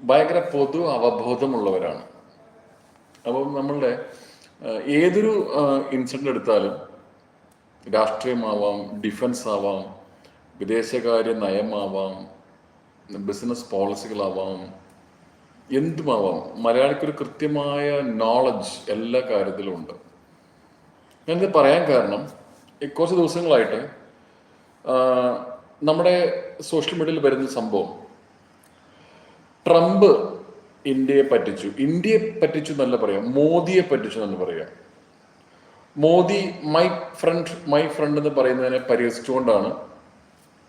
ഭയങ്കര പൊതു അവബോധമുള്ളവരാണ്. അപ്പം നമ്മളുടെ ഏതൊരു ഇൻസിഡന്റ് എടുത്താലും രാഷ്ട്രീയമാവാം ഡിഫൻസ് ആവാം വിദേശകാര്യ നയമാവാം ബിസിനസ് പോളിസികളാവാം എന്തുമാവാം മലയാളിക്കൊരു കൃത്യമായ നോളജ് എല്ലാ കാര്യത്തിലും ഉണ്ട് ഞാനിത് പറയാൻ കാരണം കുറച്ച് ദിവസങ്ങളായിട്ട് നമ്മുടെ സോഷ്യൽ മീഡിയയിൽ വരുന്ന സംഭവം ട്രംപ് ഇന്ത്യയെ പറ്റിച്ചു. ഇന്ത്യയെ പറ്റിച്ചു എന്നല്ല പറയാം. മോദിയെ പറ്റിച്ചു എന്നല്ല പറയാം. Modi my friend my friend എന്ന് പറയുന്നതിനെ പരിഹസിച്ചുകൊണ്ടാണ്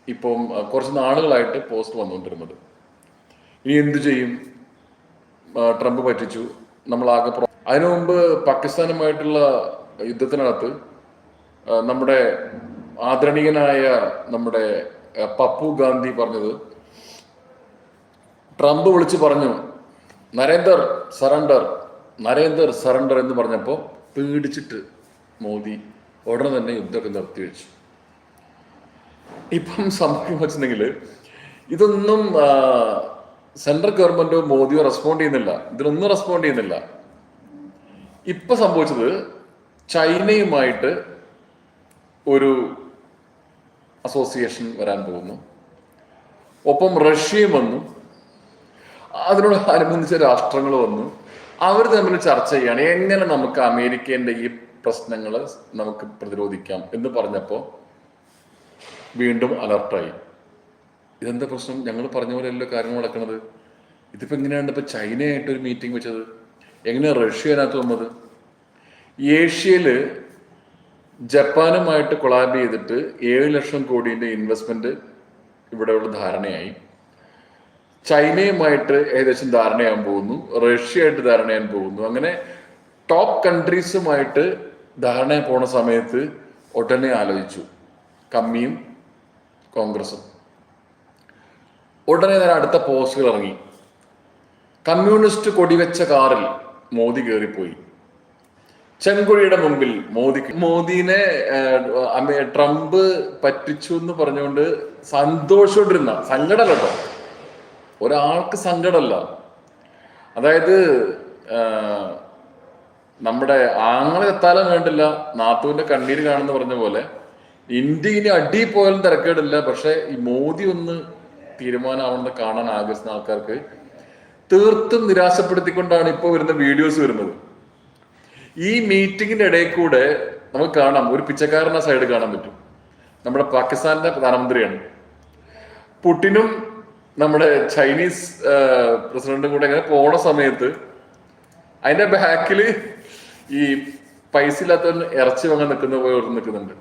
ഇപ്പം കുറച്ച് നാളുകളായിട്ട് പോസ്റ്റ് വന്നുകൊണ്ടിരുന്നത്. ഇനി എന്തു ചെയ്യും? ട്രംപ് പറ്റിച്ചു. പ്രോ- അതിനു മുമ്പ് പാകിസ്ഥാനുമായിട്ടുള്ള യുദ്ധത്തിനകത്ത് നമ്മുടെ ആദരണീയനായ നമ്മുടെ പപ്പു ഗാന്ധി പറഞ്ഞത് ട്രംപ് വിളിച്ചു പറഞ്ഞു നരേന്ദർ സറണ്ടർ. നരേന്ദർ സറണ്ടർ എന്ന് പറഞ്ഞപ്പോൾ പേടിച്ചിട്ട് മോദി ഉടനെ തന്നെ യുദ്ധമൊക്കെ നിർത്തിവെച്ചു. ഇപ്പം സംഭവം വെച്ചിട്ടുണ്ടെങ്കിൽ ഇതൊന്നും സെൻട്രൽ ഗവൺമെന്റോ മോദിയോ റെസ്പോണ്ട് ചെയ്യുന്നില്ല. ഇതിനൊന്നും റെസ്പോണ്ട് ചെയ്യുന്നില്ല. ഇപ്പൊ സംഭവിച്ചത് ചൈനയുമായിട്ട് ഒരു അസോസിയേഷൻ വരാൻ പോകുന്നു. ഒപ്പം റഷ്യയും വന്നു. അതിനോട് അനുബന്ധിച്ച രാഷ്ട്രങ്ങൾ വന്നു. അവർ തമ്മിൽ ചർച്ച ചെയ്യാണ്. എങ്ങനെ നമുക്ക് അമേരിക്കന്റെ ഈ പ്രശ്നങ്ങൾ നമുക്ക് പ്രതിരോധിക്കാം എന്ന് പറഞ്ഞപ്പോൾ വീണ്ടും അലർട്ടായി. ഇതെന്താ പ്രശ്നം? ഞങ്ങൾ പറഞ്ഞ പോലെയല്ലോ കാര്യങ്ങൾ നടക്കുന്നത്. ഇതിപ്പോ എങ്ങനെയാണ് ഇപ്പൊ ചൈനയായിട്ട് ഒരു മീറ്റിംഗ് വെച്ചത്? എങ്ങനെയാ റഷ്യ അതിനകത്ത് വന്നത്? ഏഷ്യയിൽ ജപ്പാനുമായിട്ട് കൊളാബ് ചെയ്തിട്ട് ഏഴ് ലക്ഷം കോടിയുടെ ഇൻവെസ്റ്റ്മെന്റ് ഇവിടെയുള്ള ധാരണയായി. ചൈനയുമായിട്ട് ഏകദേശം ധാരണയാകാൻ പോകുന്നു. റഷ്യയായിട്ട് ധാരണയാൻ പോകുന്നു. അങ്ങനെ ടോപ്പ് കൺട്രീസുമായിട്ട് ധാരണ പോണ സമയത്ത് ഉടനെ ആലോചിച്ചു. കമ്മിയും കോൺഗ്രസും. ഉടനെ തന്നെ അടുത്ത പോസ്റ്റുകൾ ഇറങ്ങി. കമ്മ്യൂണിസ്റ്റ് കൊടിവെച്ച കാറിൽ മോദി കയറിപ്പോയി ചെങ്കുഴിയുടെ മുമ്പിൽ മോദി മോദിനെ ട്രംപ് പറ്റിച്ചു എന്ന് പറഞ്ഞുകൊണ്ട് സന്തോഷോണ്ടിരുന്ന സങ്കടല്ലോ ഒരാൾക്ക് സങ്കടമല്ല. അതായത് നമ്മുടെ ആങ്ങളെ എത്താലും വേണ്ടില്ല നാത്തുവിന്റെ കണ്ണീര് കാണുന്ന പറഞ്ഞ പോലെ ഇന്ത്യ ഇനി അടി പോയാലും തിരക്കേടില്ല പക്ഷെ ഈ മോദി ഒന്ന് തീരുമാനമാവുന്നത് കാണാൻ ആഗ്രഹിക്കുന്ന ആൾക്കാർക്ക് തീർത്തും നിരാശപ്പെടുത്തിക്കൊണ്ടാണ് ഇപ്പോൾ വരുന്ന വീഡിയോസ് വരുന്നത്. ഈ മീറ്റിംഗിന്റെ ഇടയിൽ കൂടെ നമുക്ക് കാണാം ഒരു പിച്ചക്കാരനെ സൈഡ് കാണാൻ പറ്റും. നമ്മുടെ പാകിസ്ഥാന്റെ പ്രധാനമന്ത്രിയാണ്. പുടിനും നമ്മുടെ ചൈനീസ് പ്രസിഡന്റും കൂടെ ഇങ്ങനെ പോണ സമയത്ത് അതിന്റെ ബാക്കിൽ ഈ പൈസ ഇല്ലാത്തവൻ ഇറച്ചി വാങ്ങാൻ നിൽക്കുന്ന പോലെ ഓർത്ത് നിൽക്കുന്നുണ്ട്.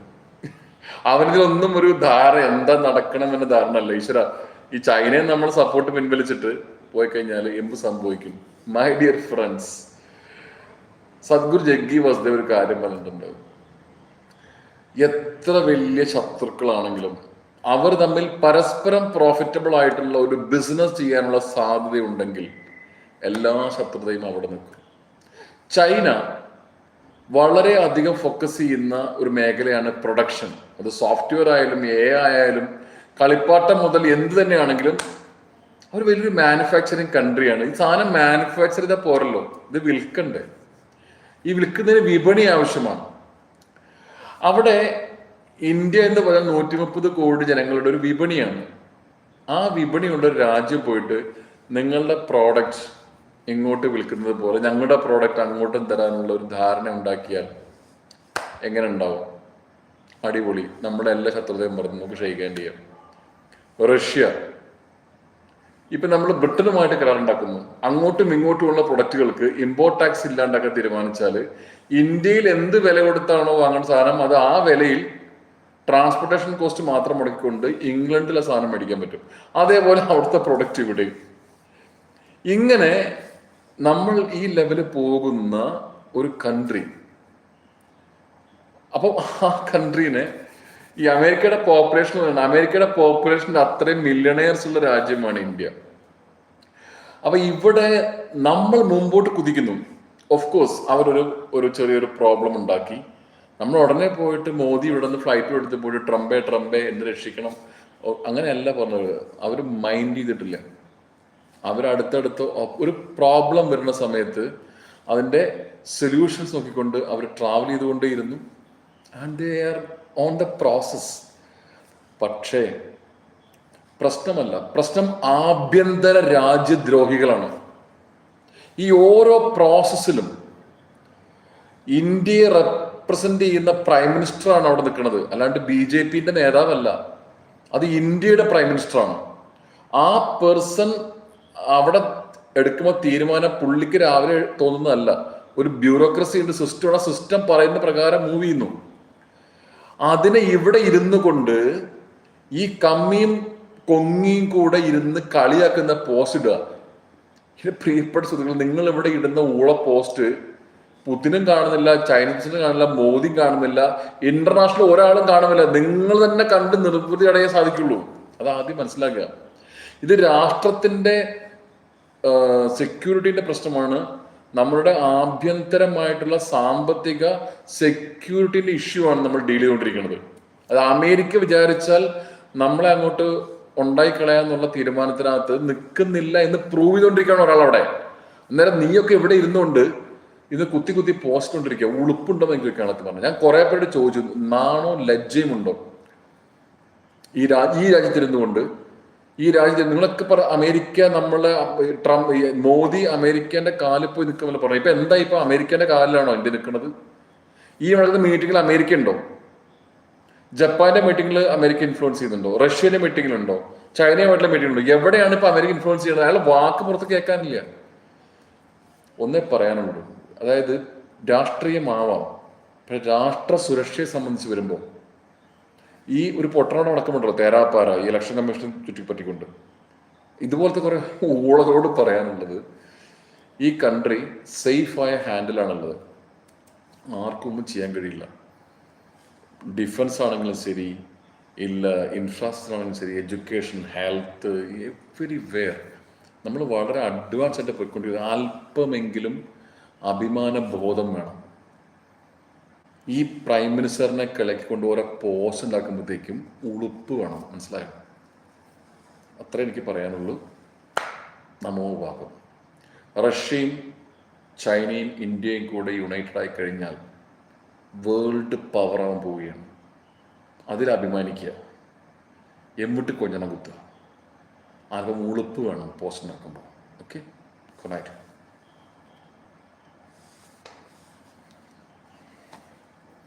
അവനിതൊന്നും ഒരു ധാരണ എന്താ നടക്കണം എന്ന ധാരണ അല്ല. ഈശ്വര ഈ ചൈനയെ നമ്മൾ സപ്പോർട്ട് പിൻവലിച്ചിട്ട് പോയി കഴിഞ്ഞാൽ എന്ത് സംഭവിക്കും? My dear friends Sadhguru Jaggi Vasudev ഒരു കാര്യം പറഞ്ഞിട്ടുണ്ട് എത്ര വലിയ ശത്രുക്കളാണെങ്കിലും അവർ തമ്മിൽ പരസ്പരം പ്രോഫിറ്റബിൾ ആയിട്ടുള്ള ഒരു ബിസിനസ് ചെയ്യാനുള്ള സാധ്യതയുണ്ടെങ്കിൽ എല്ലാ ശത്രുതയും അവിടെ നിൽക്കും. ചൈന വളരെ അധികം ഫോക്കസ് ചെയ്യുന്ന ഒരു മേഖലയാണ് പ്രൊഡക്ഷൻ അത് സോഫ്റ്റ്വെയർ ആയാലും എ ആയാലും കളിപ്പാട്ടം മുതൽ എന്ത് തന്നെയാണെങ്കിലും അവർ വലിയൊരു മാനുഫാക്ചറിങ് കൺട്രിയാണ് ഈ സാധനം മാനുഫാക്ചർ ചെയ്താൽ പോരല്ലോ. ഇത് വിൽക്കണ്ടേ? ഈ വിൽക്കുന്നതിന് വിപണി ആവശ്യമാണ്. അവിടെ ഇന്ത്യ എന്ന് പറഞ്ഞാൽ നൂറ്റി മുപ്പത് കോടി ജനങ്ങളുടെ ഒരു വിപണിയാണ്. ആ വിപണിയുള്ള ഒരു രാജ്യം പോയിട്ട് നിങ്ങളുടെ പ്രോഡക്റ്റ് ഇങ്ങോട്ട് വിൽക്കുന്നത് പോലെ ഞങ്ങളുടെ പ്രോഡക്റ്റ് അങ്ങോട്ടും തരാനുള്ള ഒരു ധാരണ ഉണ്ടാക്കിയാൽ എങ്ങനെ ഉണ്ടാവും? അടിപൊളി. നമ്മുടെ എല്ലാ ശത്രുതയും പറഞ്ഞ് നമുക്ക് ക്ഷയിക്കാൻ ചെയ്യാം. റഷ്യ. ഇപ്പൊ നമ്മൾ ബ്രിട്ടനുമായിട്ട് കരാർ ഉണ്ടാക്കുന്നു. അങ്ങോട്ടും ഇങ്ങോട്ടുമുള്ള പ്രൊഡക്റ്റുകൾക്ക് ഇമ്പോർട്ട് ടാക്സ് ഇല്ലാണ്ടാക്കാൻ തീരുമാനിച്ചാൽ ഇന്ത്യയിൽ എന്ത് വില കൊടുത്താണോ വാങ്ങുന്ന സാധനം അത് ആ വിലയിൽ ട്രാൻസ്പോർട്ടേഷൻ കോസ്റ്റ് മാത്രം മുടക്കിക്കൊണ്ട് ഇംഗ്ലണ്ടിലെ സാധനം മേടിക്കാൻ പറ്റും. അതേപോലെ അവിടുത്തെ പ്രൊഡക്റ്റ് ഇവിടെയും ഇങ്ങനെ നമ്മൾ ഈ ലെവലിൽ പോകുന്ന ഒരു കൺട്രി അപ്പം ആ കൺട്രീനെ ഈ അമേരിക്കയുടെ പോപ്പുലേഷൻ അമേരിക്കയുടെ പോപ്പുലേഷന്റെ അത്രയും മില്യണേഴ്സ് ഉള്ള രാജ്യമാണ് ഇന്ത്യ. അപ്പൊ ഇവിടെ നമ്മൾ മുമ്പോട്ട് കുതിക്കുന്നു. ഓഫ് കോഴ്സ് അവരൊരു ഒരു ചെറിയൊരു പ്രോബ്ലം ഉണ്ടാക്കി. നമ്മൾ ഉടനെ പോയിട്ട് മോദി ഇവിടെ നിന്ന് ഫ്ലൈറ്റ് എടുത്ത് പോയിട്ട് ട്രംപേ ട്രംപേ എന്ന് രക്ഷിക്കണം. അങ്ങനെയല്ല പറഞ്ഞത്. അവർ മൈൻഡ് ചെയ്തിട്ടില്ല. അവരടുത്തടുത്ത് ഒരു പ്രോബ്ലം വരുന്ന സമയത്ത് അതിന്റെ സൊല്യൂഷൻസ് നോക്കിക്കൊണ്ട് അവർ travel ചെയ്തുകൊണ്ടേയിരുന്നു. And they are on the process പക്ഷേ പ്രശ്നമല്ല. പ്രശ്നം ആഭ്യന്തര രാജ്യദ്രോഹികളാണ്. ഈ ഓരോ പ്രോസസ്സിലും ഇന്ത്യയെ റെപ്രസെന്റ് ചെയ്യുന്ന പ്രൈം മിനിസ്റ്റർ ആണ് അവിടെ നിൽക്കുന്നത്. അല്ലാണ്ട് ബി ജെ പിന്റെ നേതാവല്ല. അത് ഇന്ത്യയുടെ പ്രൈം മിനിസ്റ്റർ ആണ്. ആ പേഴ്സൺ അവിടെ എടുക്കുമ്പോൾ തീരുമാനം പുള്ളിക്ക് രാവിലെ തോന്നുന്നതല്ല. ഒരു ബ്യൂറോക്രസി ഉണ്ട് സിസ്റ്റം ആ സിസ്റ്റം പറയുന്ന പ്രകാരം മൂവ് ചെയ്യുന്നു. അതിനെ ഇവിടെ ഇരുന്നു കൊണ്ട് ഈ കമ്മിയും കൊങ്ങിയും കൂടെ ഇരുന്ന് കളിയാക്കുന്ന പോസ്റ്റ് ഇടുക. പ്രിയപ്പെട്ട സുഹൃത്തുക്കൾ നിങ്ങൾ ഇവിടെ ഇടുന്ന ഊള പോസ്റ്റ് പുതിനും കാണുന്നില്ല ചൈനീസിനും കാണില്ല മോദിയും കാണുന്നില്ല ഇന്റർനാഷണൽ ഒരാളും കാണുന്നില്ല. നിങ്ങൾ തന്നെ കണ്ട് നിർവൃതി അടയാൻ സാധിക്കുള്ളൂ. അത് ആദ്യം മനസ്സിലാക്കുക. ഇത് രാഷ്ട്രത്തിന്റെ സെക്യൂരിറ്റിന്റെ പ്രശ്നമാണ്. നമ്മളുടെ ആഭ്യന്തരമായിട്ടുള്ള സാമ്പത്തിക സെക്യൂരിറ്റിന്റെ ഇഷ്യൂ ആണ് നമ്മൾ ഡീൽ ചെയ്തുകൊണ്ടിരിക്കുന്നത്. അത് അമേരിക്ക വിചാരിച്ചാൽ നമ്മളെ അങ്ങോട്ട് ഉണ്ടായി കളയാന്നുള്ള തീരുമാനത്തിനകത്ത് നിൽക്കുന്നില്ല എന്ന് പ്രൂവ് ചെയ്തുകൊണ്ടിരിക്കുകയാണ് ഒരാളവിടെ. അന്നേരം നീയൊക്കെ ഇവിടെ ഇരുന്നുകൊണ്ട് ഇത് കുത്തി കുത്തി പോസ്റ്റ് കൊണ്ടിരിക്കുക. ഉളുപ്പുണ്ടോ എന്ന് എനിക്ക് കാണത്ത് പറഞ്ഞു. ഞാൻ കുറെ പേരോട് ചോദിച്ചു നാണോ ലജ്ജയും ഉണ്ടോ? ഈ രാ ഈ രാജ്യത്തിരുന്നുകൊണ്ട് ഈ രാജ്യത്ത് നിങ്ങളൊക്കെ പറ അമേരിക്ക നമ്മളെ ട്രംപ് മോദി അമേരിക്കന്റെ കാലിൽ പോയി നിൽക്കുമല്ലോ പറഞ്ഞു. ഇപ്പൊ എന്താ ഇപ്പൊ അമേരിക്കന്റെ കാലിലാണോ ഇന്ത്യ നിൽക്കുന്നത്? ഈ നടക്കുന്ന മീറ്റിംഗിൽ അമേരിക്ക ഉണ്ടോ? ജപ്പാന്റെ മീറ്റിംഗിൽ അമേരിക്ക ഇൻഫ്ലുവൻസ് ചെയ്യുന്നുണ്ടോ? റഷ്യയുടെ മീറ്റിംഗിൽ ഉണ്ടോ? ചൈനയുമായിട്ടുള്ള മീറ്റിംഗ് ഉണ്ടോ? എവിടെയാണ് ഇപ്പൊ അമേരിക്ക ഇൻഫ്ലുവൻസ് ചെയ്യുന്നത്? അയാൾ വാക്ക് പുറത്ത് കേൾക്കാനില്ല. ഒന്നേ പറയാനുള്ളൂ. അതായത് രാഷ്ട്രീയമാവാം. പക്ഷെ രാഷ്ട്ര സുരക്ഷയെ സംബന്ധിച്ച് വരുമ്പോൾ ഈ ഒരു പൊട്ടനോട് നടക്കുന്നുണ്ടല്ലോ തേരാപ്പാറ ഈ ഇലക്ഷൻ കമ്മീഷൻ ചുറ്റിപ്പറ്റിക്കൊണ്ട്. ഇതുപോലത്തെ കുറെ ഊളകളോട് പറയാനുള്ളത് ഈ കൺട്രി സേഫായ ഹാൻഡിലാണുള്ളത് ആർക്കും ഒന്നും ചെയ്യാൻ കഴിയില്ല. ഡിഫൻസ് ആണെങ്കിലും ശരി ഇല്ല ഇൻഫ്രാസ്ട്രക്ചർ ആണെങ്കിലും ശരി എഡ്യൂക്കേഷൻ ഹെൽത്ത് എവരി വെയർ നമ്മൾ വളരെ അഡ്വാൻസ് ആയിട്ട് പോയിക്കൊണ്ടിരിക്കുന്നത് അല്പമെങ്കിലും അഭിമാന ബോധം വേണം. ഈ പ്രൈം മിനിസ്റ്ററിനെ കിളക്കിക്കൊണ്ട് ഓരോ പോസ്റ്റ് ഉണ്ടാക്കുമ്പോഴത്തേക്കും ഉളുപ്പ് വേണം. മനസ്സിലായോ? അത്ര എനിക്ക് പറയാനുള്ളൂ. നമോ ഭാഗം റഷ്യയും ചൈനയും ഇന്ത്യയും കൂടെ യുണൈറ്റഡ് ആയി കഴിഞ്ഞാൽ വേൾഡ് പവർ ആവാൻ പോവുകയാണ്. അതിൽ അഭിമാനിക്കുക. എമ്മിട്ട് കൊഞ്ഞണം കുത്തുക. ആർക്കും ഉളുപ്പ് വേണം പോസ്റ്റ് നടക്കുമ്പോൾ ഓക്കെ നൈറ്റ്